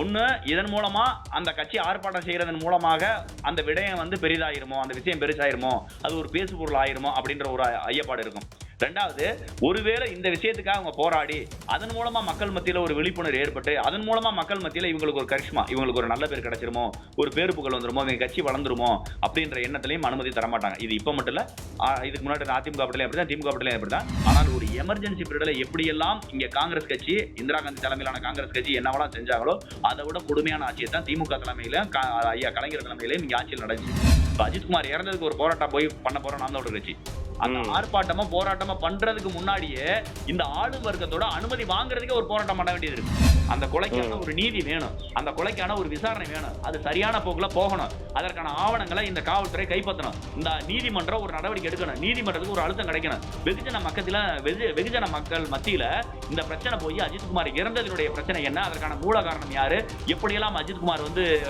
ஒன்று இதன் மூலமா அந்த கட்சி ஆர்ப்பாட்டம் செய்யறதன் மூலமாக அந்த விடயம் வந்து பெரிதாயிருமோ? அந்த விஷயம் பெருசாயிருமோ? அது ஒரு பேசு பொருள் ஆயிருமோ? அப்படின்ற ஒரு ஐயப்பாடு இருக்கும். ரெண்டாவது ஒருவேளை இந்த விஷயத்துக்காக அவங்க போராடி அதன் மூலமா மக்கள் மத்தியில் ஒரு விழிப்புணர்வு ஏற்பட்டு அதன் மூலமா மக்கள் மத்தியில் இவங்களுக்கு ஒரு கரிஷ்மா இவங்களுக்கு ஒரு நல்ல பேர் கிடைச்சிருமோ ஒரு பேர் புகழ் வந்துருமோ இவங்க கட்சி வளர்ந்துருமோ அப்படின்ற எண்ணத்திலையும் அனுமதி தர மாட்டாங்க இது இப்போ மட்டும் இல்ல இதுக்கு முன்னாடி அதிமுக பட்டிலையும் அப்படிதான் திமுக பட்டிலையும் அப்படிதான். ஆனால் ஒரு எமர்ஜென்சி பீரியடில் எப்படியெல்லாம் இங்கே காங்கிரஸ் கட்சி இந்திரா காந்தி தலைமையிலான காங்கிரஸ் கட்சி என்னவெல்லாம் செஞ்சாங்களோ அதை விட கொடுமையான ஆட்சியை தான் திமுக தலைமையிலும் ஐயா கலைஞர் தலைமையில இங்கே ஆட்சியில் நடந்துச்சு. இப்ப அஜித்குமார் இறந்ததுக்கு ஒரு போராட்டம் போய் பண்ண போறோம் நாம் ஒரு கட்சி. அந்த. ஆர்ப்பாட்டமா போராட்டமா பண்றதுக்கு முன்னாடியே இந்த ஆளும் வர்க்கத்தோட அனுமதி வாங்குறதுக்கே ஒரு போராட்டம் பண்ண வேண்டியது இருக்கு. அந்த கொலைக்கான. ஒரு நீதி வேணும். அந்த கொலைக்கான ஒரு விசாரணை வேணும். அது சரியான போக்குல போகணும். அதற்கான ஆவணங்களை இந்த காவல்துறை கைப்பற்றணும். இந்த நீதிமன்றம் ஒரு நடவடிக்கை எடுக்கணும். நீதிமன்றத்துக்கு ஒரு அழுத்தம் கிடைக்கணும். வெகுஜன மக்கத்துல வெகு- வெகுஜன மக்கள் மத்தியில இந்த பிரச்சனை போய் அஜித்குமார் இறந்ததனுடைய பிரச்சனை என்ன? அதற்கான மூல காரணம் யாரு? எப்படியெல்லாம் அஜித்குமார் வந்து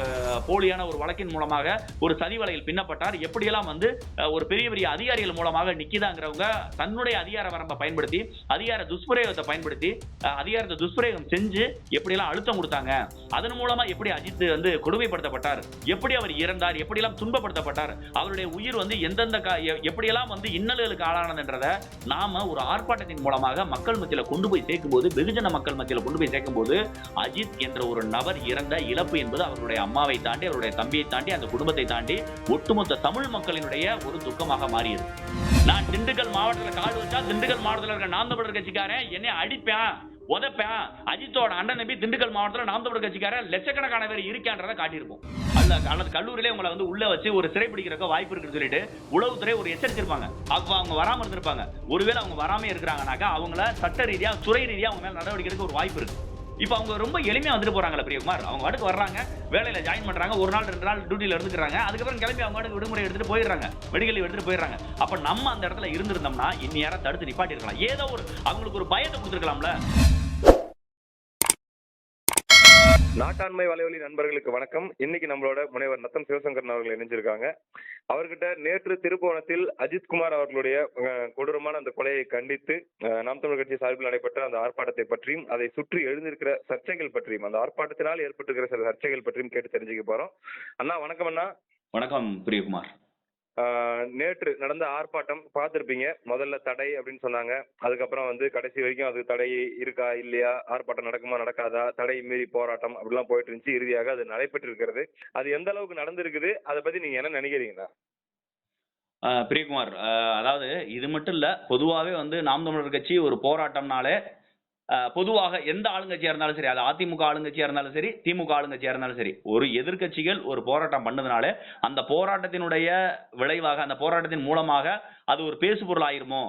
போலியான ஒரு வழக்கின் மூலமாக ஒரு சதி வலையில் பின்னப்பட்டார்? எப்படியெல்லாம் வந்து ஒரு பெரிய பெரிய அதிகாரிகள் மூலமாக நிக்கிதாங்கிறவங்க தன்னுடைய அதிகார வரம்பை பயன்படுத்தி அதிகார துஷ்பிரயோகத்தை பயன்படுத்தி அதிகாரத்தை துஷ்பிரயோகம் செஞ்சு எப்படியெல்லாம் அழுத்தம் கொடுத்தாங்க அதன் மூலமா எப்படி அஜித் வந்து கொடுமைப்படுத்தப்பட்டார் எப்படி அவர் இறந்தார் எப்படியெல்லாம் துன்பப்படுத்தப்பட்டார் அவருடைய உயிர் வந்து எந்தெந்த கா- எ- எப்படியெல்லாம் வந்து இன்னல்களுக்கு ஆளானதுன்றத நாம ஒரு ஆர்ப்பாட்டத்தின் மூலமாக மக்கள் மத்தியில கொண்டு போய் சேர்க்கும்போது வெகுஜன மக்கள் மத்தியில கொண்டு போய் சேர்க்கும்போது அஜித் என்ற ஒரு நபர் இறந்த இழப்பு என்பது அவருடைய அம்மாவை தாண்டி அவருடைய தம்பியை தாண்டி அந்த குடும்பத்தை தாண்டி ஒட்டுமொத்த தமிழ் மக்களினுடைய ஒரு துக்கமாக மாறியது. நான் திண்டுக்கல் மாவட்டத்தில் காடு வச்சா திண்டுக்கல் மாவட்டத்தில் இருக்க நாம் கட்சிக்காரன் என்னை அடிப்பேன் உதைப்பேன். அஜித்தோட அண்ணன் நம்பி திண்டுக்கல் மாவட்டத்தில் நாம் கட்சிக்காரன் லட்சக்கணக்கான பேர் இருக்கான்றதை காட்டியிருப்போம். அல்ல அல்லது கல்லூரியிலே உங்களை வந்து உள்ள வச்சு ஒரு சிறை பிடிக்கிறக்க வாய்ப்பு இருக்குன்னு சொல்லிட்டு உளவுத்துறை ஒரு எச்சரிச்சிருப்பாங்க. அப்போ அவங்க வராமல் இருந்திருப்பாங்க. ஒருவேளை அவங்க வராமல் இருக்கிறாங்கனாக்கா அவங்கள சட்ட ரீதியாக துறை ரீதியாக அவங்க மேலே நடவடிக்கை எடுக்க ஒரு வாய்ப்பு இருக்குது இப்போ அவங்க ரொம்ப எளிமையா வந்துட்டு போறாங்களே பிரியகுமார். அவங்க வாட்டுக்கு வர்றாங்க வேலையில ஜாயின் பண்றாங்க ஒரு நாள் ரெண்டு நாள் டியூட்டியில் இருந்துக்கிறாங்க அதுக்கப்புறம் கிளம்பி அவங்க வாட்டுக்கு விடுமுறை எடுத்துட்டு போயிடுறாங்க. மெடிக்கல் எடுத்துட்டு போயிடுறாங்க. அப்ப நம்ம அந்த இடத்துல இருந்திருந்தோம்னா இன்னும் யாராவது தடுத்து நிப்பாட்டி இருக்கலாம் ஏதோ ஒரு அவங்களுக்கு ஒரு பயத்தை கொடுத்துருக்கலாம்ல. நாட்டாண்மை வலைவலி நண்பர்களுக்கு வணக்கம். இன்னைக்கு நம்மளோட முனைவர் நத்தம் சிவசங்கரன் அவர்கள் இணைஞ்சிருக்காங்க. அவர்கிட்ட நேற்று திருப்புவனத்தில் அஜித்குமார் அவர்களுடைய கொடூரமான அந்த கொலையை கண்டித்து நாம் தமிழ் கட்சி சார்பில் நடைபெற்ற அந்த ஆர்ப்பாட்டத்தை பற்றியும் அதை சுற்றி எழுந்திருக்கிற சர்ச்சைகள் பற்றியும் அந்த ஆர்ப்பாட்டத்தினால் ஏற்பட்டிருக்கிற சில சர்ச்சைகள் பற்றியும் கேட்டு தெரிஞ்சுக்க போறோம். அண்ணா வணக்கம் அண்ணா. வணக்கம் பிரியகுமார். நேற்று நடந்த ஆர்ப்பாட்டம் பார்த்திருப்பீங்க. முதல்ல தடை அப்படின்னு சொன்னாங்க. அதுக்கப்புறம் வந்து கடைசி வரைக்கும் அது தடை இருக்கா இல்லையா ஆர்ப்பாட்டம் நடக்குமா நடக்காதா தடை மீறி போராட்டம் அப்படிலாம் போயிட்டு இருந்துச்சு. இறுதியாக அது நடைபெற்று இருக்கிறது. அது எந்த அளவுக்கு நடந்திருக்குது? அதை பத்தி நீங்க என்ன நினைக்கிறீங்களா பிரியகுமார் ஆஹ் அதாவது இது மட்டும் இல்ல பொதுவாகவே வந்து நாம் தமிழர் கட்சி ஒரு போராட்டம்னாலே பொதுவாக எந்த ஆளுங்கட்சியா இருந்தாலும் சரி அது அதிமுக ஆளுங்கட்சியா இருந்தாலும் சரி திமுக ஆளுங்கட்சியா இருந்தாலும் சரி ஒரு எதிர்க்கட்சிகள் ஒரு போராட்டம் பண்ணதுனாலே அந்த போராட்டத்தினுடைய விளைவாக அந்த போராட்டத்தின் மூலமாக அது ஒரு பேசு பொருள் ஆயிருமோ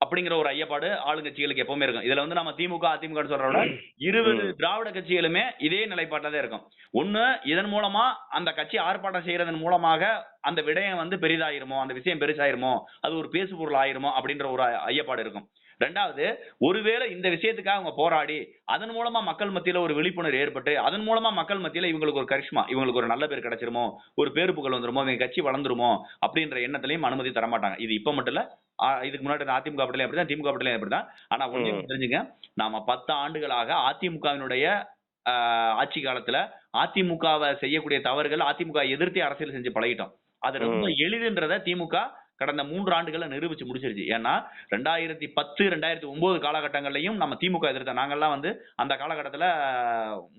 அப்படிங்கிற ஒரு ஐயப்பாடு ஆளுங்கட்சிகளுக்கு எப்பவுமே இருக்கும். இதுல வந்து நம்ம திமுக அதிமுக சொல்றத விட இருபது. திராவிட கட்சிகளுமே இதே நிலைப்பாட்டில் தான் இருக்கும். ஒண்ணு இதன் மூலமா அந்த கட்சி ஆர்ப்பாட்டம் செய்யறதன் மூலமாக அந்த விடயம் வந்து பெரிதாயிருமோ அந்த விஷயம் பெருசாயிருமோ அது ஒரு பேசு பொருள் ஆயிருமோ அப்படின்ற ஒரு ஐயப்பாடு இருக்கும். ரெண்டாவது ஒருவேளை இந்த விஷயத்துக்காக அவங்க போராடி அதன் மூலமா மக்கள் மத்தியில ஒரு விழிப்புணர்வு ஏற்பட்டு அதன் மூலமா மக்கள் மத்தியில இவங்களுக்கு ஒரு கரிஷ்மா இவங்களுக்கு ஒரு நல்ல பேர் கிடைச்சிருமோ ஒரு பேரு புகழ் வந்துருமோ இவங்க கட்சி வளர்ந்துருமோ அப்படின்ற எண்ணத்திலையும் அனுமதி தர மாட்டாங்க இது இப்ப மட்டும் இல்ல இதுக்கு முன்னாடி அதிமுக பட்டிலையும் அப்படிதான் திமுக பட்டிலையும் அப்படிதான் ஆனா ஒண்ணே ம். ஒண்ணு தெரிஞ்சுங்க நாம பத்து ஆண்டுகளாக அதிமுகவினுடைய ஆட்சி காலத்துல அதிமுகவை செய்யக்கூடிய தவறுகள் அதிமுக எதிர்த்து அரசியல் செஞ்சு பழகிட்டோம் அது ரொம்ப. எளிதுன்றத திமுக கடந்த மூன்று ஆண்டுகளை நிரூபிச்சு முடிச்சிருச்சு. ஏன்னா ரெண்டாயிரத்தி பத்து ரெண்டாயிரத்தி ஒன்பது காலகட்டங்கள்லையும் நம்ம திமுக எதிர்த்த நாங்கள்லாம் வந்து அந்த காலகட்டத்தில்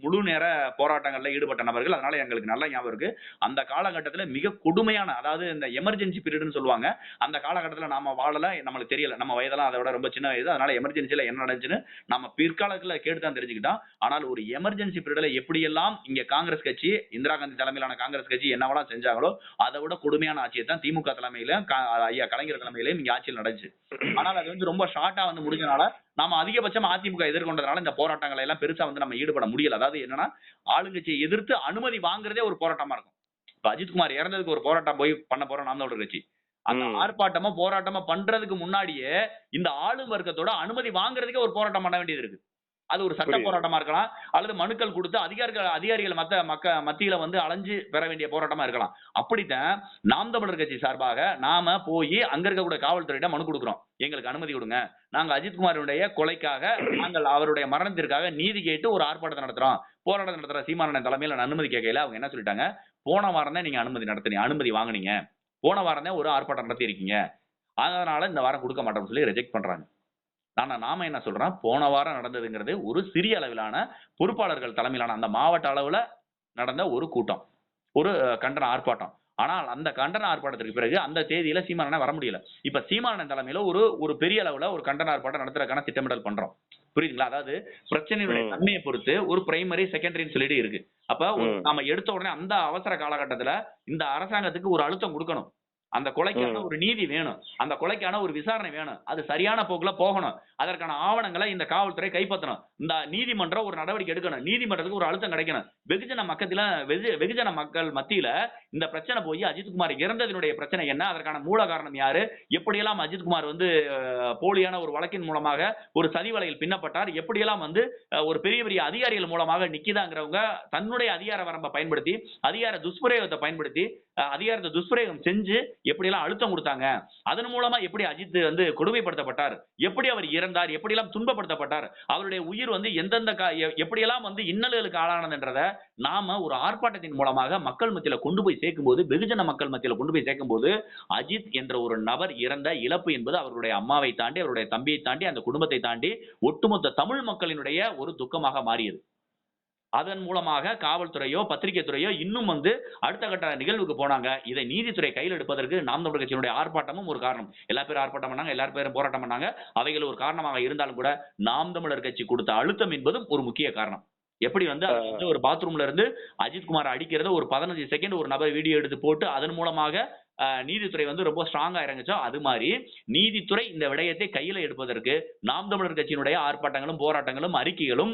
முழு நேர போராட்டங்களில் ஈடுபட்ட நபர்கள். அதனால எங்களுக்கு நல்ல ஞாபகம் இருக்கு. அந்த காலகட்டத்தில் மிக கொடுமையான அதாவது இந்த எமர்ஜென்சி பீரியட்னு சொல்லுவாங்க. அந்த காலகட்டத்தில் நாம வாழல நம்மளுக்கு தெரியல. நம்ம வயதெல்லாம் அதை விட ரொம்ப சின்ன வயது. அதனால எமர்ஜென்சியில் என்ன நடந்துச்சுன்னு நம்ம பிற்காலத்தில் கேட்டு தான் தெரிஞ்சுக்கிட்டோம். ஆனால் ஒரு எமர்ஜென்சி பீரியடில் எப்படியெல்லாம் இங்கே காங்கிரஸ் கட்சி இந்திரா காந்தி தலைமையிலான காங்கிரஸ் கட்சி என்னவெல்லாம் செஞ்சாங்களோ அதை விட கொடுமையான ஆட்சியை தான் திமுக தலைமையில கா- ஐயா கலைஞர் தலைமையிலையும் இங்க ஆட்சியில் நடந்துச்சு. ஆனால் அது வந்து ரொம்ப ஷார்ட்டா வந்து முடிஞ்சனால நாம அதிகபட்சம் அதிமுக எதிர்கொண்டதுனால இந்த போராட்டங்களை எல்லாம் பெருசா வந்து நம்ம ஈடுபட முடியல. அதாவது என்னன்னா ஆளுங்கட்சியை எதிர்த்து அனுமதி வாங்குறதே ஒரு போராட்டமா இருக்கும். இப்ப அஜித்குமார் இறந்ததுக்கு ஒரு போராட்டம் போய் பண்ண போறோம் நாம் தமிழர் கட்சி. அந்த. ஆர்ப்பாட்டமா போராட்டமா பண்றதுக்கு முன்னாடியே இந்த ஆளும் வர்க்கத்தோட அனுமதி வாங்குறதுக்கே ஒரு போராட்டம் பண்ண வேண்டியது இருக்கு. அது ஒரு சட்ட. போராட்டமா இருக்கலாம். அல்லது மனுக்கள் கொடுத்து அதிகாரிகள் அதிகாரிகள் மத்த மக்க மத்தியில வந்து அலைஞ்சு பெற வேண்டிய போராட்டமா இருக்கலாம். அப்படித்தான் நாம் தமிழர் கட்சி சார்பாக நாம போய் அங்க இருக்கக்கூடிய காவல்துறையிடம் மனு கொடுக்குறோம். எங்களுக்கு அனுமதி கொடுங்க. நாங்க அஜித்குமாருடைய கொலைக்காக நாங்கள் அவருடைய மரணத்திற்காக நீதி கேட்டு ஒரு ஆர்ப்பாட்டத்தை நடத்துறோம். போராட்டம் நடத்துற சீமானன் தலைமையில அனுமதி கேட்கல. அவங்க என்ன சொல்லிட்டாங்க? போன வாரம் தான் நீங்க அனுமதி நடத்துனீங்க. அனுமதி வாங்குனீங்க. போன வாரம் தான் ஒரு ஆர்ப்பாட்டம் நடத்தி இருக்கீங்க அதனால இந்த வாரம் கொடுக்க மாட்டோம்னு சொல்லி ரிஜெக்ட் பண்றாங்க. ஆனா நாம என்ன சொல்றோம்? போன வாரம் நடந்ததுங்கிறது ஒரு சிறிய அளவிலான பொறுப்பாளர்கள் தலைமையிலான அந்த மாவட்ட அளவுல நடந்த ஒரு கூட்டம் ஒரு கண்டன ஆர்ப்பாட்டம். ஆனால் அந்த கண்டன ஆர்ப்பாட்டத்திற்கு பிறகு அந்த தேதியில சீமானனை வர முடியல. இப்ப சீமானன் தலைமையில ஒரு ஒரு பெரிய அளவுல ஒரு கண்டன ஆர்ப்பாட்டம் நடத்துறதுக்கான திட்டமிடல் பண்றோம். புரியுதுங்களா? அதாவது பிரச்சனையுடைய. தன்மையை பொறுத்து ஒரு பிரைமரி செகண்டரின்னு சொல்லிட்டு இருக்கு. அப்ப. நாம எடுத்த உடனே அந்த அவசர காலகட்டத்துல இந்த அரசாங்கத்துக்கு ஒரு அழுத்தம் கொடுக்கணும். அந்த கொலைக்கான. ஒரு நீதி வேணும். அந்த கொலைக்கான ஒரு விசாரணை வேணும். அது சரியான போக்குல போகணும். அதற்கான ஆவணங்களை இந்த காவல்துறை கைப்பற்றணும். இந்த நீதிமன்றம் ஒரு நடவடிக்கை எடுக்கணும். நீதிமன்றத்துக்கு ஒரு அழுத்தம் கிடைக்கணும். வெகுஜன மக்கத்துல வெகு- வெகுஜன மக்கள் மத்தியில இந்த பிரச்சனை போய் அஜித்குமார் இறந்ததனுடைய பிரச்சனை என்ன? அதற்கான மூல காரணம் யாரு? எப்படியெல்லாம் அஜித்குமார் வந்து போலியான ஒரு வழக்கின் மூலமாக ஒரு சதி வலையில் பின்னப்பட்டார்? எப்படியெல்லாம் வந்து ஒரு பெரிய பெரிய அதிகாரிகள் மூலமாக நிக்கிதாங்கிறவங்க தன்னுடைய அதிகார வரம்பை பயன்படுத்தி அதிகார துஷ்பிரயோகத்தை பயன்படுத்தி அதிகாரத்தை துஷ்பிரயோகம் செஞ்சு எப்படியெல்லாம் அழுத்தம் கொடுத்தாங்க அதன் மூலமா எப்படி அஜித் வந்து கொடுமைப்படுத்தப்பட்டார் எப்படி அவர் இறந்தார் எப்படியெல்லாம் துன்பப்படுத்தப்பட்டார் அவருடைய உயிர் வந்து எந்தெந்த கா- எப்படியெல்லாம் வந்து இன்னல்களுக்கு ஆளானதுன்றத நாம ஒரு ஆர்ப்பாட்டத்தின் மூலமாக மக்கள் மத்தியில கொண்டு போய் சேர்க்கும் போது வெகுஜன மக்கள் மத்தியில கொண்டு போய் சேர்க்கும்போது அஜித் என்ற ஒரு நபர் இறந்த இழப்பு என்பது அவருடைய அம்மாவை தாண்டி அவருடைய தம்பியை தாண்டி அந்த குடும்பத்தை தாண்டி ஒட்டுமொத்த தமிழ் மக்களினுடைய ஒரு துக்கமாக மாறியது. அதன் மூலமாக காவல்துறையோ பத்திரிகை துறையோ இன்னும் வந்து அடுத்த கட்ட நிகழ்வுக்கு போனாங்க. இதை நீதித்துறை கையில் எடுப்பதற்கு நாம் தமிழர் கட்சியினுடைய ஆர்ப்பாட்டமும் ஒரு காரணம். எல்லா பேரும் ஆர்ப்பாட்டம் பண்ணாங்க எல்லா பேரும் போராட்டம் பண்ணாங்க. அவைகள் ஒரு காரணமாக இருந்தாலும் கூட நாம் தமிழர் கட்சி கொடுத்த அழுத்தம் என்பதும் ஒரு முக்கிய காரணம். எப்படி வந்து ஒரு பாத்ரூம்ல இருந்து அஜித்குமார் அடிக்கிறத ஒரு பதினஞ்சு செகண்ட் ஒரு நபர் வீடியோ எடுத்து போட்டு அதன் மூலமாக நீதித்துறை வந்து ரொம்ப ஸ்ட்ராங்கா இறங்குச்சோ அது மாதிரி நீதித்துறை இந்த விடயத்தை கையில எடுப்பதற்கு நாம் தமிழர் கட்சியினுடைய ஆர்ப்பாட்டங்களும் போராட்டங்களும் அறிக்கைகளும்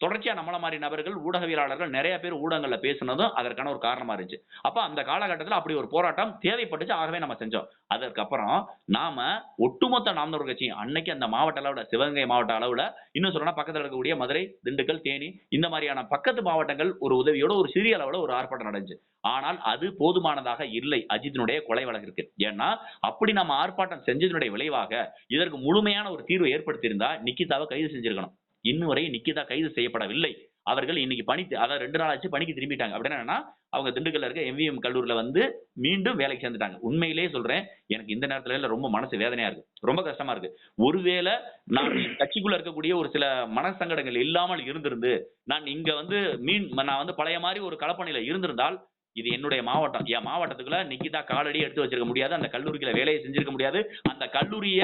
தொடர்ச்சியா நம்மள மாதிரி நபர்கள் ஊடகவியலாளர்கள் நிறைய பேர் ஊடகங்கள்ல பேசுனதும் அதற்கான ஒரு காரணமா இருந்துச்சு. அப்ப அந்த காலகட்டத்தில் அப்படி ஒரு போராட்டம் தேவைப்பட்டுச்சு ஆகவே நம்ம செஞ்சோம். அதற்கப்புறம் நாம ஒட்டுமொத்த நாம் தமிழர் கட்சி அன்னைக்கு அந்த மாவட்ட அளவுல சிவகங்கை மாவட்ட அளவுல இன்னும் சொல்லணும் பக்கத்துல இருக்கக்கூடிய மதுரை திண்டுக்கல் தேனி இந்த மாதிரியான பக்கத்து மாவட்டங்கள் ஒரு உதவியோட ஒரு சிறிய அளவுல ஒரு ஆர்ப்பாட்டம் நடந்துச்சு. ஆனால் அது போதுமானதாக இல்லை. அஜித்தினுடைய கொலை வழக்கிற்கு ஏன்னா அப்படி நம்ம ஆர்ப்பாட்டம் செஞ்சதனுடைய விளைவாக இதற்கு முழுமையான ஒரு தீர்வு ஏற்படுத்தியிருந்தா நிக்கிதாவை கைது செஞ்சிருக்கணும். இன்னும் வரை நிக்கிதா கைது செய்யப்படவில்லை. அவர்கள் இன்னைக்கு பணி அதாவது ரெண்டு நாள் ஆச்சு பணிக்கு திரும்பிட்டாங்க. அப்படின்னா என்னன்னா அவங்க திண்டுக்கல்ல இருக்க எம்விஎம் கல்லூரியில வந்து மீண்டும் வேலைக்கு சேர்ந்துட்டாங்க. உண்மையிலேயே சொல்றேன் எனக்கு இந்த நேரத்துல எல்லாம் ரொம்ப மனசு வேதனையா இருக்கு. ரொம்ப கஷ்டமா இருக்கு. ஒருவேளை நான் கட்சிக்குள்ள இருக்கக்கூடிய ஒரு சில மனசங்கடங்கள் இல்லாமல் இருந்திருந்து நான் இங்க வந்து மீன் நான் வந்து பழைய மாதிரி ஒரு கலப்பணியில இருந்திருந்தால் இது என்னுடைய மாவட்டம். என் மாவட்டத்துக்குள்ள நிக்கிதா காலடி எடுத்து வச்சிருக்க முடியாது. அந்த கல்லூரிக்குள்ள வேலையை செஞ்சிருக்க முடியாது. அந்த கல்லூரிய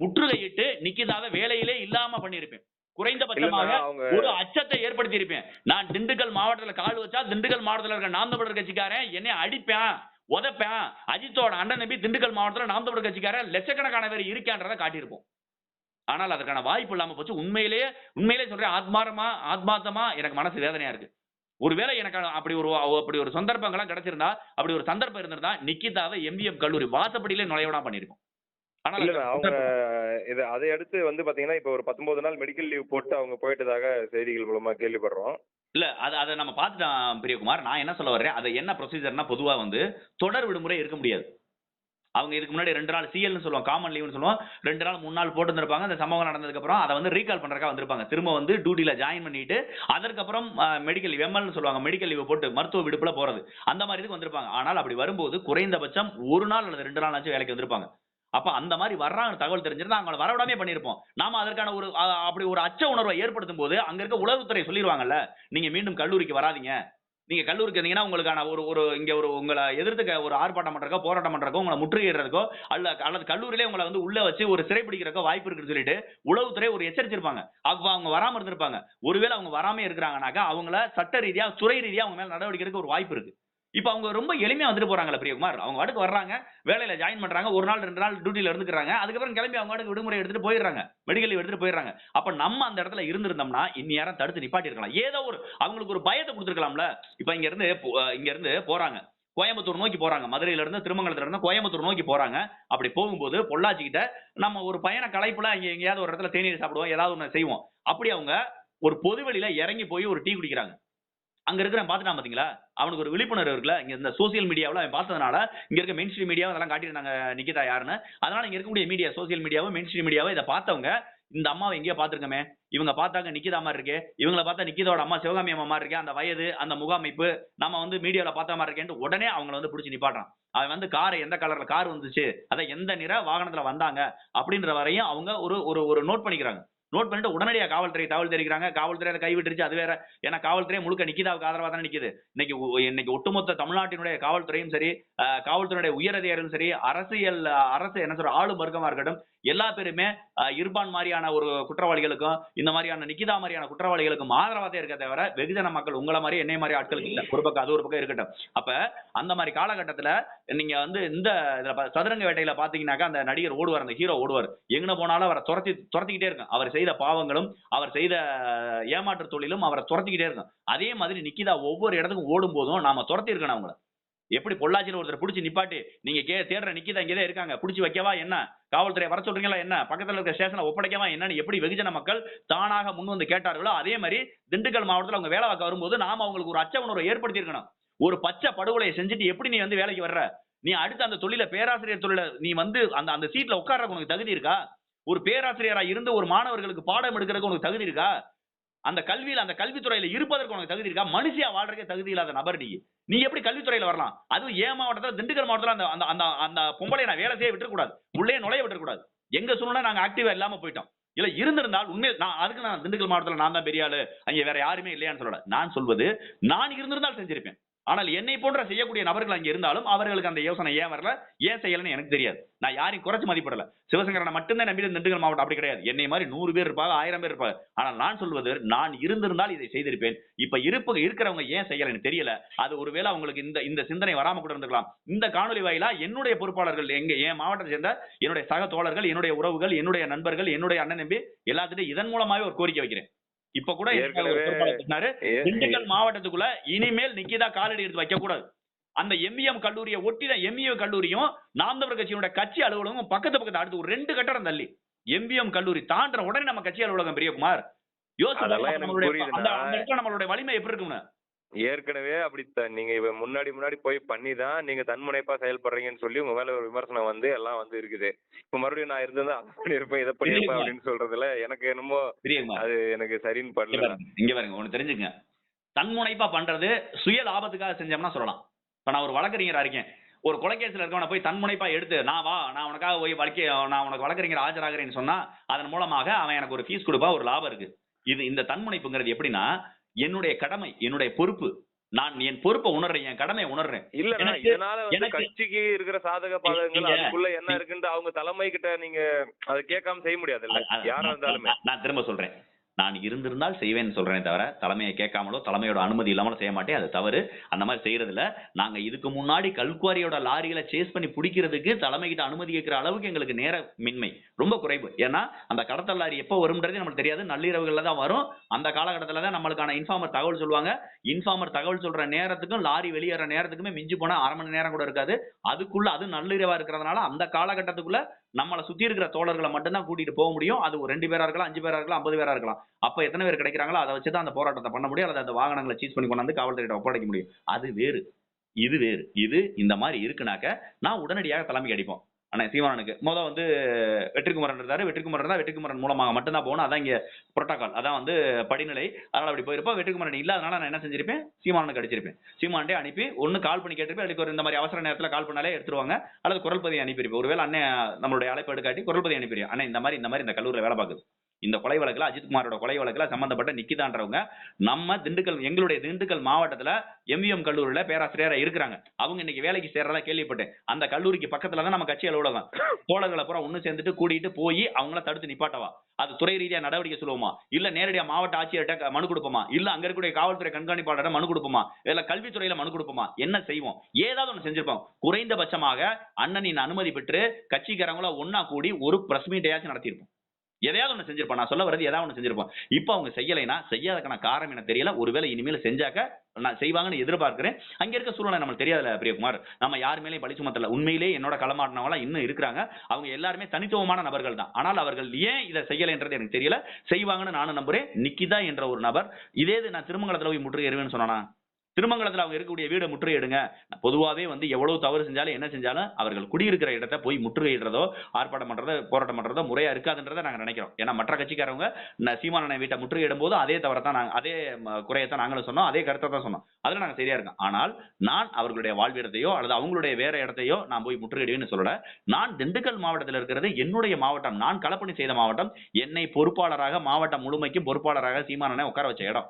முற்றுகையிட்டு நிக்கிதாவை வேலையிலே இல்லாம பண்ணியிருப்பேன். குறைந்தபட்சமாக ஒரு அச்சத்தை ஏற்படுத்தி இருப்பேன் நான் திண்டுக்கல் மாவட்டத்துல கால் வச்சா திண்டுக்கல் மாவட்டத்துல இருக்க நாம் தமிழர் கட்சிக்காரன் என்னை அடிப்பேன் உதைப்பேன். அஜித்தோட அண்ணன் நம்பி திண்டுக்கல் மாவட்டத்துல நாம் தமிழர் கட்சிக்காரன் லட்சக்கணக்கான பேர் இருக்கான்றதை காட்டியிருப்போம். ஆனால் அதற்கான வாய்ப்பு இல்லாம போச்சு. உண்மையிலேயே உண்மையிலேயே சொல்றேன் ஆத்மாரமா ஆத்மார்த்தமா எனக்கு மனசு வேதனையா இருக்கு. ஒருவேளை எனக்கு அப்படி ஒரு அப்படி ஒரு சந்தர்ப்பங்கள்லாம் கிடைச்சிருந்தா அப்படி ஒரு சந்தர்ப்பம் இருந்திருந்தா நிக்கிதாவை எம்பிஎம் கல்லூரி வாசப்படியிலே நுழைவிடா பண்ணிருக்கோம் ஆனால் இல்ல அவங்க இது அதை அடுத்து வந்து பாத்தீங்கன்னா இப்ப ஒரு பத்தொன்பது நாள் மெடிக்கல் லீவ் போட்டு அவங்க போயிட்டதாக செய்திகள் மூலமா கேள்விப்படுறோம். இல்ல அது அதை நம்ம பார்த்துட்டோம் பிரியகுமார். நான் என்ன சொல்ல வர்றேன் அது என்ன ப்ரொசீஜர்னா பொதுவா வந்து தொடர் விடுமுறை இருக்க முடியாது. அவங்க இதுக்கு முன்னாடி ரெண்டு நாள் சிஎல்னு சொல்லுவோம் காமன் லீவ்னு சொல்லுவோம் ரெண்டு நாள் மூணு நாள் போட்டு வந்திருப்பாங்க அந்த சம்பவம் நடந்ததுக்கு அப்புறம் அதை வந்து ரீகால் பண்றதுக்காக வந்திருப்பாங்க. திரும்ப வந்து டியூட்டில ஜாயின் பண்ணிட்டு அதற்கப்புறம் மெடிக்கல் லீவ் எம்எல்னு சொல்லுவாங்க மெடிக்கல் லீவ் போட்டு மருத்துவ விடுப்புல போறது. அந்த மாதிரி இதுக்கு வந்திருப்பாங்க. ஆனால் அப்படி வரும்போது குறைந்தபட்சம் ஒரு நாள் அல்லது ரெண்டு நாள் ஆச்சு வேலைக்கு வந்திருப்பாங்க. அப்ப அந்த மாதிரி வர்றாங்க தகவல் தெரிஞ்சிருந்தா அவங்கள வரவிடாமே பண்ணியிருப்போம் நாம அதற்கான ஒரு அப்படி ஒரு அச்ச உணர்வை ஏற்படுத்தும் போது அங்க இருக்க உளவுத்துறை சொல்லிடுவாங்கல்ல நீங்க மீண்டும் கல்லூரிக்கு வராதீங்க. நீங்க கல்லூரிக்கு இருந்தீங்கன்னா உங்களுக்கான ஒரு ஒரு இங்க ஒரு உங்களை எதிர்த்துக்க ஒரு ஆர்ப்பாட்டம் பண்றக்கோ போராட்டம் பண்றக்கோ உங்களை முற்றுகையிடுறதுக்கோ அல்ல அல்லது கல்லூரியிலே உங்களை வந்து உள்ள வச்சு ஒரு சிறை பிடிக்கிறக்கோ வாய்ப்பு இருக்குன்னு சொல்லிட்டு உளவுத்துறை ஒரு எச்சரிச்சிருப்பாங்க. அப்ப அவங்க வராம இருந்திருப்பாங்க. ஒருவேளை அவங்க வராம இருக்கிறாங்கனாக்கா அவங்கள சட்ட ரீதியா துறை ரீதியா அவங்க மேல நடவடிக்கை எடுக்க ஒரு வாய்ப்பு இருக்கு. இப்போ அவங்க ரொம்ப எளிமையாக வந்துட்டு போறாங்களா பிரியகுமார் அவங்க வாட்டுக்கு வர்றாங்க வேலையில ஜாயின் பண்றாங்க ஒரு நாள் ரெண்டு நாள் டியூட்டியில இருந்துக்கிறாங்க அதுக்கப்புறம் கிளம்பி அவங்க வாட்டுக்கு விடுமுறை எடுத்துட்டு போயிடுறாங்க. மெடிக்கல் லீவ் எடுத்துட்டு போயிடுறாங்க. அப்ப நம்ம அந்த இடத்துல இருந்திருந்தோம்னா இந்நேரம் தடுத்து நிப்பாட்டி இருக்கலாம். ஏதோ ஒரு அவங்களுக்கு ஒரு பயத்தை கொடுத்துருக்கலாம்ல. இப்ப இங்க இருந்து இங்க இருந்து போறாங்க. கோயம்புத்தூர் நோக்கி போறாங்க. மதுரையில இருந்து திருமங்கலத்துல இருந்து கோயம்புத்தூர் நோக்கி போறாங்க. அப்படி போகும்போது பொள்ளாச்சி கிட்ட நம்ம ஒரு பயண கலைப்புல இங்க எங்கேயாவது ஒரு இடத்துல தேநீர் சாப்பிடுவோம் ஏதாவது ஒண்ணு செய்வோம். அப்படி அவங்க ஒரு பொதுவெளியில இறங்கி போய் ஒரு டீ குடிக்கிறாங்க. அங்க இருக்கிற பாத்துட்டான் பாத்தீங்களா? அவனுக்கு ஒரு விழிப்புணர்வு இருக்குல்ல. இங்க இந்த சோசியல் மீடியாவில் அவன் பார்த்ததுனால இங்க இருக்க மெயின் ஸ்ட்ரீம் மீடியாவும் அதெல்லாம் காட்டியிருந்தாங்க நிக்கிதா யாருன்னு. அதனால இங்க இருக்கக்கூடிய மீடியா சோசியல் மீடியாவும் மெயின் ஸ்ட்ரீம் மீடியாவும் இதை பார்த்தவங்க இந்த அம்மாவை எங்கேயோ பார்த்திருக்கோமே. இவங்க பார்த்தாங்க நிக்கிதா மாதிரி இருக்கே. இவங்கள பார்த்தா நிக்கிதாவோட அம்மா சிவகாமி அம்மா மாதிரி இருக்கே. அந்த வயது அந்த முகாமைப்பு நம்ம வந்து மீடியாவில் பார்த்த மாதிரி இருக்கேன்ட்டு உடனே அவங்கள வந்து பிடிச்சி நிப்பாட்டுறான். அவன் வந்து காரை எந்த கலர்ல கார் வந்துச்சு? அதை எந்த நிற வாகனத்துல வந்தாங்க? அப்படின்ற வரையும் அவங்க ஒரு ஒரு ஒரு நோட் பண்ணிக்கிறாங்க. நோட் பண்ணிட்டு உடனடியாக காவல்துறை தகவல் தெரிவிக்கிறாங்க. காவல்துறை அதை கைவிட்டுருச்சு. அது வேற. ஏன்னா காவல்துறை முழுக்க நிக்கிதாவுக்கு ஆதரவாக தானே நிக்குது. இன்னைக்கு இன்னைக்கு ஒட்டுமொத்த தமிழ்நாட்டினுடைய காவல்துறையும் சரி காவல்துறையுடைய உயர் அதிகாரிகளும் சரி அரசியல் அரசு என்ன சொல்ற ஆளும் வர்க்கமா இருக்கட்டும் எல்லா பேருமே இர்பான் மாதிரியான ஒரு குற்றவாளிகளுக்கும் இந்த மாதிரியான நிக்கிதா மாதிரியான குற்றவாளிகளுக்கும் ஆதரவாதே தான் இருக்க தவிர வெகுஜன மக்கள் உங்களை மாதிரி என்னை மாதிரி ஆட்களுக்கு இல்லை. ஒரு பக்கம் அது ஒரு பக்கம் இருக்கட்டும். அப்ப அந்த மாதிரி காலகட்டத்துல நீங்க வந்து இந்த சதுரங்க வேட்டையில பாத்தீங்கன்னாக்கா அந்த நடிகர் ஓடுவார் அந்த ஹீரோ ஓடுவார். எங்கன போனாலும் அவரை துரத்தி துரத்திக்கிட்டே இருக்கும். அவர் செய்த பாவங்களும் அவர் செய்த ஏமாற்று தொழிலும் அவரை துரத்திக்கிட்டே இருக்கும். அதே மாதிரி நிக்கிதா ஒவ்வொரு இடத்துக்கும் ஓடும் போதும் நாம துரத்தி இருக்கணும் அவங்கள. எப்படி பொள்ளாச்சியில் ஒருத்தர் பிடிச்சி நிப்பாட்டி நீங்க கே தேடுற நிக்கிதா இங்கதான் இருக்காங்க. பிடிச்சி வைக்கவா என்ன? காவல்துறை வர சொல்றீங்களா என்ன? பக்கத்துல இருக்க ஸ்டேஷனை ஒப்படைக்கவா என்னன்னு எப்படி வெகுஜன மக்கள் தானாக முன் வந்து கேட்டார்களோ அதே மாதிரி திண்டுக்கல் மாவட்டத்தில் அவங்க வேலை வாக்க வரும்போது நாம அவங்களுக்கு ஒரு அச்ச உணர்வை ஏற்படுத்தி இருக்கணும். ஒரு பச்சை படுகொலையை செஞ்சுட்டு எப்படி நீ வந்து வேலைக்கு வர்ற? நீ அடுத்து அந்த தொழில பேராசிரியர் தொழில நீ வந்து அந்த அந்த சீட்ல உட்கார உனக்கு தகுதி இருக்கா? ஒரு பேராசிரியரா இருந்து ஒரு மாணவர்களுக்கு பாடம் எடுக்கிறதுக்கு உனக்கு தகுதி இருக்கா? அந்த கல்வியில் அந்த கல்வித்துறையில இருப்பதற்கு உனக்கு தகுதி இருக்கா? மனுஷியா வாழ்றதுக்கே தகுதி இல்லாத நபர் நீ. நீ எப்படி கல்வித்துறையில வரலாம்? அதுவும் ஏன் மாவட்டத்துல? திண்டுக்கல் மாவட்டத்துல அந்த அந்த அந்த அந்த பொம்பளை நான் வேலை செய்ய விட்டுறக்கூடாது. உள்ளே நுழைய விட்டுறக்கூடாது. எங்க சொல்லணும்னா நாங்க ஆக்டிவா இல்லாம போயிட்டோம். இல்ல இருந்திருந்தால் உண்மையில் நான் அதுக்கு நான் திண்டுக்கல் மாவட்டத்துல நான் தான் பெரிய ஆளு. அங்க வேற யாருமே இல்லையான்னு சொல்லல. நான் சொல்வது நான் இருந்திருந்தால் செஞ்சிருப்பேன். ஆனால் என்னை போன்ற செய்யக்கூடிய நபர்கள் அங்க இருந்தாலும் அவர்களுக்கு அந்த யோசனை ஏன் வரல? ஏன் செய்யலன்னு எனக்கு தெரியாது. நான் யாரையும் குறைச்சு மதிப்பிடல. சிவசங்கரனை மட்டும்தான் நம்பி திண்டுக்கல் மாவட்டம் அப்படி கிடையாது. என்னை மாதிரி நூறு பேர் இருப்பாங்க ஆயிரம் பேர் இருப்பாங்க. ஆனால் நான் சொல்வது நான் இருந்திருந்தால் இதை செய்திருப்பேன். இப்ப இருப்பு இருக்கிறவங்க ஏன் செய்யலன்னு தெரியல. அது ஒருவேளை அவங்களுக்கு இந்த இந்த சிந்தனை வராம கூட இருந்திருக்கலாம். இந்த காணொலி வாயிலா என்னுடைய பொறுப்பாளர்கள் எங்க என் மாவட்டத்தை சேர்ந்த என்னுடைய சக தோழர்கள் என்னுடைய உறவுகள் என்னுடைய நண்பர்கள் என்னுடைய அண்ணன் நம்பி எல்லாத்துட்டும் இதன் மூலமாவே ஒரு கோரிக்கை வைக்கிறேன். இப்ப கூட திண்டுக்கல் மாவட்டத்துக்குள்ள இனிமேல் நிக்கிதா காலடி எடுத்து வைக்க கூடாது அந்த எம்இஎம் கல்லூரியை ஒட்டின எம்இஎம் கல்லூரியும் நாம் தமிழர் கட்சியினுடைய கட்சி அலுவலகம் பக்கத்து பக்கத்து அடுத்து ஒரு ரெண்டு கட்டடம் தள்ளி. எம்இஎம் கல்லூரி தாண்டின உடனே நம்ம கட்சி அலுவலகம் பெரியகுமார். யோசிச்சு நம்மளுடைய வலிமை எப்படி இருக்கும்னு. ஏற்கனவே அப்படி த- நீங்க இவ முன்னாடி முன்னாடி போய் பண்ணி தான் நீங்க தன்முனைப்பா செயல்படுறீங்கன்னு சொல்லி உங்க மேல ஒரு விமர்சனம் வந்து எல்லாம் வந்து இருக்குது. இப்ப மறுபடியும் நான் இருந்திருந்தா அதை பண்ணிருப்பேன் இதை பண்ணிருப்பேன் அப்படின்னு சொல்றதுல எனக்கு என்னமோ அது எனக்கு சரின்னு படல. இங்க பாருங்க ஒண்ணு தெரிஞ்சுக்கங்க. தன்முனைப்பா பண்றது சுய லாபத்துக்காக செஞ்சோம்னா சொல்லலாம். இப்ப நான் ஒரு வழக்கறிஞரா இருக்கேன். ஒரு கொலைகேஸ்ல இருக்கவனை போய் தன்முனைப்பா எடுத்து நான் வா நான் உனக்காக போய் வழக்கே நான் உனக்கு வழக்கறிஞர் ஆஜராகிறேன்னு சொன்னா அதன் மூலமாக அவன் எனக்கு ஒரு ஃபீஸ் கொடுப்பா ஒரு லாபம் இருக்கு. இது இந்த தன்முனைப்புங்கிறது எப்படின்னா என்னுடைய கடமை என்னுடைய பொறுப்பு. நான் என் பொறுப்பை உணர்றேன் என் கடமையை உணர்றேன். இல்ல இதனால வந்து கட்சிக்கு இருக்கிற சாதக பாதகங்கள் அதுக்குள்ள என்ன இருக்குன்னு அவங்க தலைமை கிட்ட நீங்க அதை கேட்காம செய்ய முடியாது இல்ல யாரா இருந்தாலுமே. நான் திரும்ப சொல்றேன். நான் இருந்திருந்தால் செய்வேன்னு சொல்றேனே தவிர தலைமையை கேட்காமலோ தலைமையோட அனுமதி இல்லாமலோ செய்ய மாட்டேன். அது தவறு. அந்த மாதிரி செய்யறதுல நாங்க இதுக்கு முன்னாடி கல்குவாரியோட லாரிகளை சேஸ் பண்ணி பிடிக்கிறதுக்கு தலைமை கிட்ட அனுமதி கேட்கிற அளவுக்கு எங்களுக்கு நேர மின்மை. ரொம்ப குறைவு. ஏன்னா அந்த கடத்தல் லாரி எப்போ வரும்ன்றது நமக்கு தெரியாது. நள்ளிரவுகள்ல தான் வரும். அந்த காலகட்டத்தில் தான் நம்மளுக்கான இன்ஃபார்மர் தகவல் சொல்லுவாங்க. இன்ஃபார்மர் தகவல் சொல்ற நேரத்துக்கும் லாரி வெளியேற நேரத்துக்குமே மிஞ்சி போனா அரை மணி நேரம் கூட இருக்காது. அதுக்குள்ள அது நள்ளிரவா இருக்கிறதுனால அந்த காலகட்டத்துக்குள்ள நம்மளை சுத்தி இருக்கிற தோழர்களை மட்டும்தான் கூட்டிட்டு போக முடியும். அது ஒரு ரெண்டு பேரா இருக்கலாம் அஞ்சு பேரா இருக்கலாம் ஐம்பது பேரா இருக்கலாம். அப்ப எத்தனை பேர் கிடைக்கிறாங்களோ அதை வச்சு தான் அந்த போராட்டத்தை பண்ண முடியும். அல்லது அந்த வாகனங்களை சீஸ் பண்ணி கொண்டாந்து காவல்துறையிட்ட ஒப்படைக்க முடியும். அது வேறு. இது வேறு. இது இந்த மாதிரி இருக்குனாக்க நான் உடனடியாக தலைமைக்கு அடிப்போம். ஆனா சீமானனுக்கு. மொதல் வந்து வெற்றிக்குமரன் இருந்தாரு. வெற்றிக்குமரன் தான் வெற்றிக்குமரன் மூலமாக மட்டும்தான் போகணும். அதான் இங்க புரோட்டோகால் அதான் வந்து படிநிலை. அதனால அப்படி போயிருப்போம். வெற்றிக்குமரன் இல்லாதனால நான் என்ன செஞ்சிருப்பேன்? சீமானுக்கு அடிச்சிருப்பேன். சீமான்டே அனுப்பி ஒன்னு கால் பண்ணி கேட்டிருப்பேன். அதுக்கு ஒரு இந்த மாதிரி அவசர நேரத்துல கால் பண்ணாலே எடுத்துருவாங்க. அல்லது குரல் பதிவு அனுப்பியிருப்பேன். ஒருவேளை அண்ணன் நம்மளுடைய அழைப்பு எடுக்காட்டி குரல் பதிவு அனுப்பிடுறேன் அண்ணன் இந்த மாதிரி இந்த மாதிரி இந்த கல்லூரியில் வேலை பார்க்குது. இந்த கொலை வழக்குல அஜித்குமாரோட கொலை வழக்கில் சம்பந்தப்பட்ட நிக்கிதான்றவங்க நம்ம திண்டுக்கல் எங்களுடைய திண்டுக்கல் மாவட்டத்துல எம்விஎம் கல்லூரியில் பேராசிரியரா இருக்கிறாங்க. அவங்க இன்னைக்கு வேலைக்கு சேர்றதா கேள்விப்பட்டேன். அந்த கல்லூரிக்கு பக்கத்துல தான் நம்ம கட்சி அலுவலகம். தோழர்களை பூரா ஒண்ணு சேர்ந்துட்டு கூட்டிட்டு போய் அவங்கள தடுத்து நிப்பாட்டவா? அது துறை ரீதியா நடவடிக்கை சொல்லுவோமா? இல்ல நேரடியா மாவட்ட ஆட்சியர்கிட்ட மனு கொடுப்போமா? இல்ல அங்க இருக்கக்கூடிய காவல்துறை கண்காணிப்பாளர்கிட்ட மனு கொடுப்போமா? இல்லை கல்வித்துறையில மனு கொடுப்போமா? என்ன செய்வோம்? ஏதாவது ஒன்று செஞ்சிருப்போம். குறைந்தபட்சமாக அண்ணனின் அனுமதி பெற்று கட்சிக்காரங்கள ஒண்ணா கூடி ஒரு பிரஸ் மீட்டையாச்சும் நடத்தியிருப்போம். எதையாவது ஒண்ணு செஞ்சிருப்பான். நான் சொல்ல வரது ஏதாவது ஒண்ணு செஞ்சிருப்பான். இப்போ அவங்க செய்யலைன்னா செய்யாதக்கான காரணம் எனக்கு தெரியல. ஒருவேளை இனிமேல் செஞ்சாக்க நான் செய்வாங்கன்னு எதிர்பார்க்கிறேன். அங்க இருக்க சூழ்நிலை நம்மளுக்கு தெரியாதுல பிரியகுமார். நம்ம யார் மேலேயும் பழி சுமத்தல. உண்மையிலே என்னோட களமாடினவங்களா இன்னும் இருக்கிறாங்க. அவங்க எல்லாருமே தனித்துவமான நபர்கள் தான். ஆனால் அவர்கள் ஏன் இதை செய்யலைன்றது எனக்கு தெரியல. செய்வாங்கன்னு நானும் நம்புறேன். நிக்கிதா என்ற ஒரு நபர். இதே இது நான் திருமங்கலத்துல போய் முற்றுகையிடுவேன்னு சொன்னானா? திருமங்கலத்தில் அவங்க இருக்கக்கூடிய வீடை முற்றுகையிடுங்க. பொதுவாகவே வந்து எவ்வளவு தவறு செஞ்சாலும் என்ன செஞ்சாலும் அவர்கள் குடியிருக்கிற இடத்த போய் முற்றுகையிடுறதோ ஆர்ப்பாட்டம் பண்றதோ போராட்டம் பண்றதோ முறையா இருக்காதுன்றதை நாங்கள் நினைக்கிறோம். ஏன்னா மற்ற கட்சிக்காரவங்க சீமான சீமானனை வீட்டை முற்றுகையிடும் போது அதே தவிர தான் நாங்கள் அதே ம, குறையத்தான் நாங்களும் சொன்னோம். அதே கருத்தை தான் சொன்னோம். அதில் நாங்கள் சரியா இருக்கோம். ஆனால் நான் அவர்களுடைய வாழ்விடத்தையோ அல்லது அவங்களுடைய வேற இடத்தையோ நான் போய் முற்றுகையிடுவேன்னு சொல்லல. நான் திண்டுக்கல் மாவட்டத்தில் இருக்கிறது என்னுடைய மாவட்டம். நான் களப்பணி செய்த மாவட்டம். என்னை பொறுப்பாளராக மாவட்டம் முழுமைக்கும் பொறுப்பாளராக சீமானனை உட்கார வச்ச இடம்.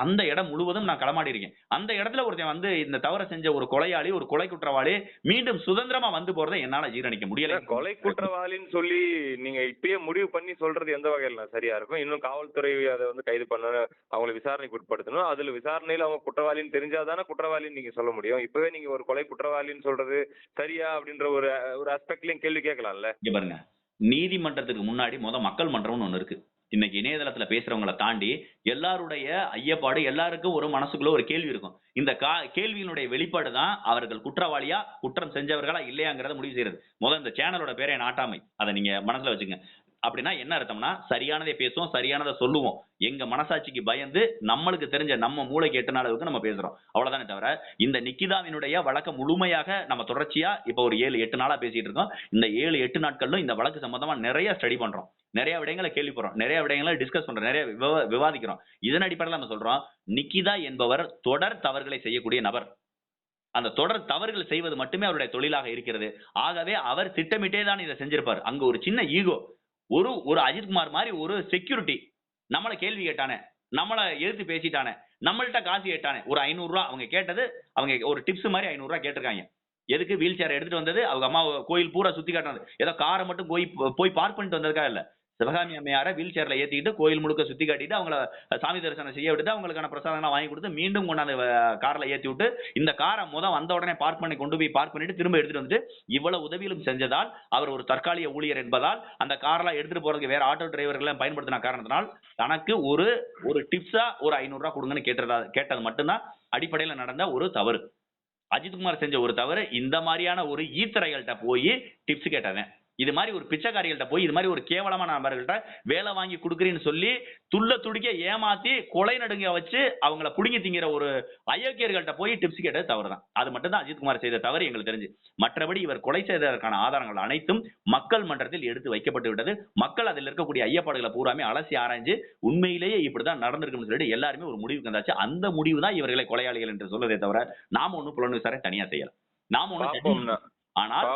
அந்த இடம் முழுவதும் நான் களமாடி இருக்கேன் அந்த இடத்துல ஒருத்தன் வந்து இந்த தவறை செஞ்ச ஒரு கொலையாளி ஒரு கொலை குற்றவாளி மீண்டும் சுதந்திரமா வந்து போறதை என்னால ஜீரணிக்க முடியல. கொலை குற்றவாளின்னு சொல்லி நீங்க இப்பயே முடிவு பண்ணி சொல்றது எந்த வகையில சரியா இருக்கும்? இன்னும் காவல்துறை அதை வந்து கைது பண்ண அவங்களை விசாரணைக்கு உட்படுத்தணும். அதுல விசாரணையில அவங்க குற்றவாளின்னு தெரிஞ்சாதானே குற்றவாளின்னு நீங்க சொல்ல முடியும். இப்பவே நீங்க ஒரு கொலை குற்றவாளின்னு சொல்றது சரியா அப்படின்ற ஒரு ஒரு அஸ்பெக்ட்லயும் கேள்வி கேட்கலாம்ல? பாருங்க. நீதிமன்றத்துக்கு முன்னாடி முத மக்கள் மன்றம்னு ஒண்ணு இருக்கு. இன்னைக்கு இணையதளத்துல பேசுறவங்களை தாண்டி எல்லாருடைய ஐயப்பாடு எல்லாருக்கும் ஒரு மனசுக்குள்ள ஒரு கேள்வி இருக்கும். இந்த கா கேள்வியினுடைய வெளிப்பாடு தான் அவர்கள் குற்றவாளியா குற்றம் செஞ்சவர்களா இல்லையாங்கிறத முடிவு செய்யறது. முதல் இந்த சேனலோட பேரை நாட்டாமை. அதை நீங்க மனசுல வச்சுங்க. அப்படின்னா என்ன அர்த்தம்னா சரியானதை பேசுவோம் சரியானதை சொல்லுவோம். எங்க மனசாட்சிக்கு பயந்து நம்மளுக்கு தெரிஞ்ச நம்ம மூளைக்கு எட்டு அளவுக்கு நம்ம பேசுறோம். அவ்வளவுதானே தவிர இந்த நிக்கிதாவினுடைய வழக்க முழுமையாக நம்ம தொடர்ச்சியா இப்ப ஒரு ஏழு எட்டு நாளா பேசிட்டு இருக்கோம். இந்த ஏழு எட்டு நாட்களும் இந்த வழக்கு சம்பந்தமா நிறைய ஸ்டடி பண்றோம். நிறைய விடயங்களை கேள்விப்படுறோம். நிறைய விடயங்களை டிஸ்கஸ் பண்றோம். நிறைய விவாதிக்கிறோம். இதன் அடிப்படையில் நம்ம சொல்றோம் நிக்கிதா என்பவர் தொடர் தவறுகளை செய்யக்கூடிய நபர். அந்த தொடர் தவறுகள் செய்வது மட்டுமே அவருடைய தொழிலாக இருக்கிறது. ஆகவே அவர் திட்டமிட்டே தான் இதை செஞ்சிருப்பார். அங்க ஒரு சின்ன ஈகோ ஒரு ஒரு அஜித்குமார் மாதிரி ஒரு செக்யூரிட்டி நம்மளை கேள்வி கேட்டானே நம்மளை எதிர்த்து பேசிட்டானே நம்மள்ட்ட காசு கேட்டானே ஒரு ஐநூறுரூவா அவங்க கேட்டது அவங்க ஒரு டிப்ஸ் மாதிரி ஐநூறுரூவா கேட்டிருக்காங்க. எதுக்கு வீல் சேர் எடுத்துட்டு வந்தது? அவங்க அம்மா கோயில் பூரா சுத்தி காட்டினது. ஏதோ காரை மட்டும் போய் போய் பார்க் பண்ணிட்டு வந்ததுக்காக இல்லை? சிவகாமி அம்மையார வீல் சேர்ல ஏற்றிக்கிட்டு கோயில் முழுக்க சுத்தி காட்டிட்டு அவங்கள சாமி தரிசனம் செய்ய விட்டுட்டு அவங்களுக்கான பிரசாதம்லாம் வாங்கி கொடுத்து மீண்டும் கொண்டாந்து காரில் ஏற்றி விட்டு இந்த காரை முத வந்த உடனே பார்க் பண்ணி கொண்டு போய் பார்க் பண்ணிட்டு திரும்ப எடுத்துட்டு வந்துட்டு இவ்வளவு உதவியிலும் செஞ்சதால் அவர் ஒரு தற்காலிக ஊழியர் என்பதால் அந்த காரெல்லாம் எடுத்துட்டு போறதுக்கு வேற ஆட்டோ டிரைவர்களை பயன்படுத்தின காரணத்தினால் தனக்கு ஒரு ஒரு டிப்ஸா ஒரு ஐநூறுரூவா கொடுங்கன்னு கேட்டதா கேட்டது மட்டும்தான் அடிப்படையில் நடந்த ஒரு தவறு. அஜித்குமார் செஞ்ச ஒரு தவறு இந்த மாதிரியான ஒரு ஈத்தரைகள்கிட்ட போய் டிப்ஸ் கேட்டவன் இது மாதிரி ஒரு பிச்சைக்காரிகள்ட்ட போய் இது மாதிரி ஒரு கேவலமான நபர்கள்ட்ட வேலை வாங்கி கொடுக்குறேன்னு சொல்லி துள்ள துடிக்க ஏமாத்தி கொலை நடுங்க வச்சு அவங்கள புடுங்கி திங்கிற ஒரு அயோக்கியர்கள்ட்ட போய் டிப்ஸ் கேட்டது தவறு தான் அது மட்டும் தான் அஜித்குமார் செய்த தவறு எங்களுக்கு தெரிஞ்சு. மற்றபடி இவர் கொலை செய்ததற்கான ஆதாரங்கள் அனைத்தும் மக்கள் மன்றத்தில் எடுத்து வைக்கப்பட்டு விட்டது. மக்கள் அதில் இருக்கக்கூடிய ஐயப்பாடுகளை பூராமே அலசி ஆராய்ஞ்சு உண்மையிலேயே இப்படிதான் நடந்திருக்குன்னு சொல்லிட்டு எல்லாருமே ஒரு முடிவுக்கு வந்தாச்சு. அந்த முடிவு தான் இவர்களை கொலையாளிகள் என்று சொல்வதே தவிர நாம ஒன்றும் புலன் விசாரணை தனியா செய்யலாம் நாம ஒன்றும் ஆனால்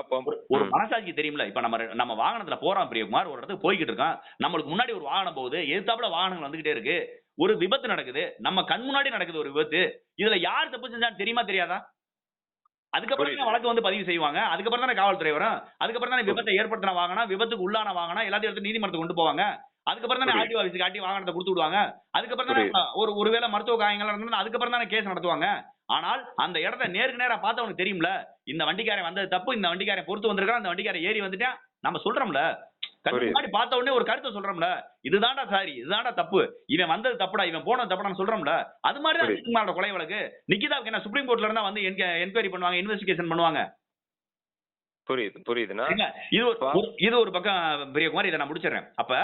ஒரு-. மனசாட்சி தெரியும்ல இப்ப நம்ம நம்ம வாகனத்துல போறோம் பிரியகுமார் ஒரு இடத்துக்கு போய்கிட்டு இருக்கோம். நம்மளுக்கு முன்னாடி ஒரு வாகனம் போகுது எதிர்த்தாப்புல வாகனங்கள் வந்துகிட்டே இருக்கு. ஒரு விபத்து நடக்குது நம்ம கண் முன்னாடி நடக்குது ஒரு விபத்து. இதுல யார் தப்பு செஞ்சான்னு தெரியுமா தெரியாதா? அதுக்கப்புறம். தானே வழக்கு வந்து பதிவு செய்வாங்க. அதுக்கப்புறம் தானே காவல்துறை வரும் அதுக்கப்புறம் தானே விபத்தை ஏற்படுத்தின வாகனம் விபத்துக்கு உள்ளான வாகனம் எல்லாத்தையும் எடுத்து நீதிமன்றத்துக்கு கொண்டு போவாங்க. அதுக்கப்புறம் தானே. ஆர்டிஓ ஆஃபீஸ் காட்டி வாகனத்தை கொடுத்து விடுவாங்க. அதுக்கப்புறம் தானே. ஒரு ஒருவேளை மருத்துவ காயங்கள் நடந்ததுன்னா அதுக்கப்புறம் தானே கேஸ் நடத்துவாங்க. ஆனால் அந்த இடத்த நேருக்கு நேரா பார்த்தவனுக்கு தெரியும்ல இந்த வண்டிக்காரன் வந்தது தப்பு இந்த வண்டிக்காரன் பொறுத்து வந்திருக்கான் இந்த வண்டிக்காரன் ஏறி வந்துட்டான் நம்ம சொல்றோம்ல. முன்னாடி பார்த்த உடனே ஒரு கருத்தை சொல்றோம்ல. இதுதான்டா சாரி இதுதான்டா தப்பு இவன் வந்தது தப்புடா இவன் போனது தப்புடான்னு சொல்றோம்ல. அது மாதிரி தான் கொலை வழக்கு. நிக்கிதாவுக்கு என்ன சுப்ரீம் கோர்ட்ல இருந்தா வந்து என்கொயரி பண்ணுவாங்க இன்வெஸ்டிகேஷன் பண்ணுவாங்க. புரியுது சரிங்களா? இது ஒரு இது ஒரு பக்கம் பிரியகுமார் இதை நான் முடிச்சிடுறேன். அப்ப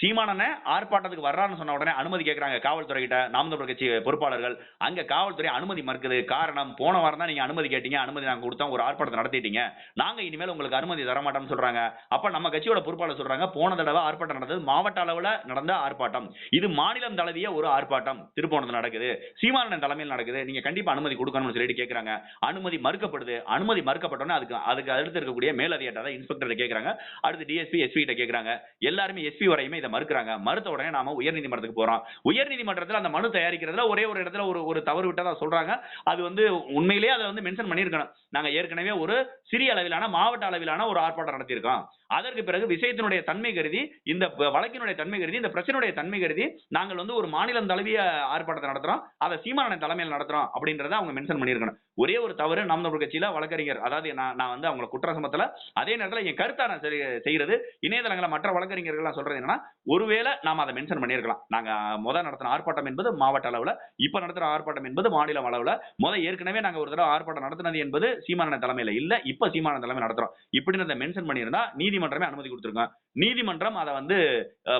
சீமானனை ஆர்ப்பாட்டத்துக்கு வர்றான்னு சொன்ன உடனே அனுமதி கேட்கறாங்க காவல்துறை கிட்ட நாம் தமிழர் கட்சி பொறுப்பாளர்கள். அங்க காவல்துறை அனுமதி மறுக்குது. காரணம் போன வாரம் தான் நீங்க அனுமதி கேட்டீங்க. அனுமதி நாங்க கொடுத்தோம். ஒரு ஆர்ப்பாட்டத்தை நடத்திட்டீங்க. நாங்க இனிமேல் உங்களுக்கு அனுமதி தர மாட்டோம்னு சொல்றாங்க. அப்ப நம்ம கட்சியோட பொறுப்பாளர் சொல்றாங்க போன தடவை ஆர்ப்பாட்டம் நடந்தது. மாவட்ட அளவுல நடந்த ஆர்ப்பாட்டம். இது மாநிலம் தழுவிய ஒரு ஆர்ப்பாட்டம். திருப்போணத்துல நடக்குது. சீமானன் தலைமையில் நடக்குது. நீங்க கண்டிப்பா அனுமதி கொடுக்கணும்னு சொல்லிட்டு கேக்குறாங்க. அனுமதி மறுக்கப்படுது. அனுமதி மறுக்கப்பட்டோன்னே அதுக்கு அதுக்கு அடுத்து இருக்கக்கூடிய மேலதிகாரி இன்ஸ்பெக்டர் கேக்குறாங்க. அடுத்து டிஎஸ்பி எஸ்பி கிட்ட கேக்குறாங்க. எல்லாருமே எஸ்பி வரையுமே இதை மறுக்கிறாங்க. மறுத்த உடனே நாம உயர்நீதிமன்றத்துக்கு போறோம். உயர்நீதிமன்றத்தில் அந்த மனு தயாரிக்கிறதுல ஒரே ஒரு இடத்துல ஒரு ஒரு தவறு விட்டதா சொல்றாங்க. அது வந்து உண்மையிலேயே அதை வந்து மென்ஷன் பண்ணியிருக்கணும். நாங்க ஏற்கனவே ஒரு சிறிய அளவிலான மாவட்ட அளவிலான ஒரு ஆர்ப்பாட்டம் நடத்தியிருக்கோம். அதற்கு பிறகு விஷயத்தினுடைய தன்மை கருதி இந்த வழக்கினுடைய தன்மை கருதி இந்த பிரச்சனையுடைய தன்மை கருதி நாங்கள் வந்து ஒரு மாநிலம் தழுவிய ஆர்ப்பாட்டத்தை நடத்துறோம். அதை சீமானன் தலைமையில் நடத்துறோம் அப்படின்றத அவங்க மென்ஷன் பண்ணியிருக்கணும். ஒரே ஒரு தவறு நாம் தமிழ் கட்சியில வழக்கறிஞர். அதாவது நான் நான் வந்து அவங்களை குற்ற சமத்துல அதே நேரத்துல என் கருத்தா நான் செய்யறது இணையதளங்களை மற்ற வழக்கறிஞர்கள்லாம் சொல்றது என்னன்னா ஒருவேளை நாம அதை மென்ஷன் பண்ணியிருக்கலாம். நாங்க முதல் நடத்தின ஆர்ப்பாட்டம் என்பது மாவட்ட அளவுல இப்ப நடத்துற ஆர்ப்பாட்டம் என்பது மாநில அளவுல முதல் ஏற்கனவே நாங்க ஒரு தடவை ஆர்ப்பாட்டம் நடத்தினது என்பது சீமான தலைமையில இல்ல இப்ப சீமான தலைமை நடத்துறோம். இப்படின்னு அதை மென்ஷன் பண்ணியிருந்தா நீதிமன்றமே அனுமதி கொடுத்துருக்கோம். நீதிமன்றம் அதை வந்து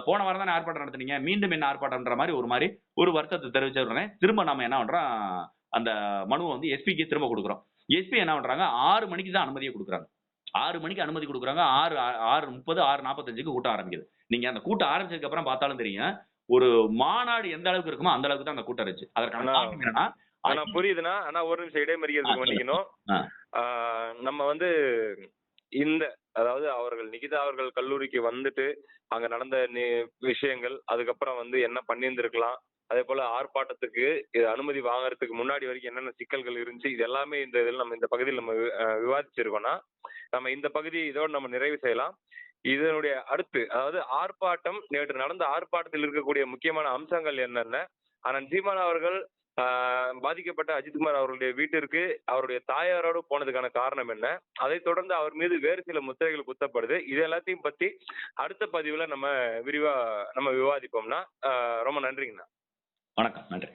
போன வாரம் தானே ஆர்ப்பாட்டம் நடத்துனீங்க மீண்டும் என்ன ஆர்ப்பாட்டம்ன்ற மாதிரி ஒரு மாதிரி ஒரு வருத்தத்தை தெரிவிச்ச உடனே திரும்ப நாம என்ன பண்றோம் அந்த மனுவை வந்து எஸ்பிக்கு திரும்ப கொடுக்குறோம். எஸ்பி என்ன பண்றாங்க? ஆறு மணிக்கு தான் அனுமதியை கொடுக்குறாங்க. ஆறு மணிக்கு அனுமதி கொடுக்குறாங்க. ஆறு ஆறு முப்பது ஆறு நாற்பத்தஞ்சுக்கு கூட்டம் ஆரம்பிக்குது. நீங்க அந்த கூட்டம் ஆரம்பிச்சதுக்கு அப்புறம் பார்த்தாலும் தெரியும் ஒரு மாநாடு எந்த அளவுக்கு இருக்குமோ அந்த அளவுக்கு தான் அந்த கூட்டம் இருந்துச்சு. அதற்கான என்னன்னா ஆனா புரியுதுண்ணா ஆனா ஒரு நிமிஷம் இடைமறிக்கிறதுக்கு. ஆஹ் நம்ம வந்து இந்த மாணவர்கள் கல்லூரிக்கு வந்துட்டு அங்க நடந்த விஷயங்கள் அதுக்கப்புறம் வந்து என்ன பண்ணியிருந்திருக்கலாம் அதே போல ஆர்ப்பாட்டத்துக்கு இது அனுமதி வாங்குறதுக்கு முன்னாடி வரைக்கும் என்னென்ன சிக்கல்கள் இருந்துச்சு இது எல்லாமே இந்த இதில் நம்ம இந்த பகுதியில் நம்ம விவாதிச்சிருக்கோம்னா நம்ம இந்த பகுதி இதோட நம்ம நிறைவு செய்யலாம். இதனுடைய அடுத்து அதாவது ஆர்ப்பாட்டம் நேற்று நடந்த ஆர்ப்பாட்டத்தில் இருக்கக்கூடிய முக்கியமான அம்சங்கள் என்னென்ன ஆனால் சீமான் அவர்கள் பாதிக்கப்பட்ட அஜித்குமார் அவருடைய வீட்டிற்கு அவருடைய தாயாரோடு போனதுக்கான காரணம் என்ன? அதைத் தொடர்ந்து அவர் மீது வேறு சில முத்திரைகள் குத்தப்படுது. இது எல்லாத்தையும் பத்தி அடுத்த பதிவுல நம்ம விரிவா நம்ம விவாதிப்போம்னா ஆஹ், ரொம்ப நன்றிங்கண்ணா. வணக்கம். நன்றி.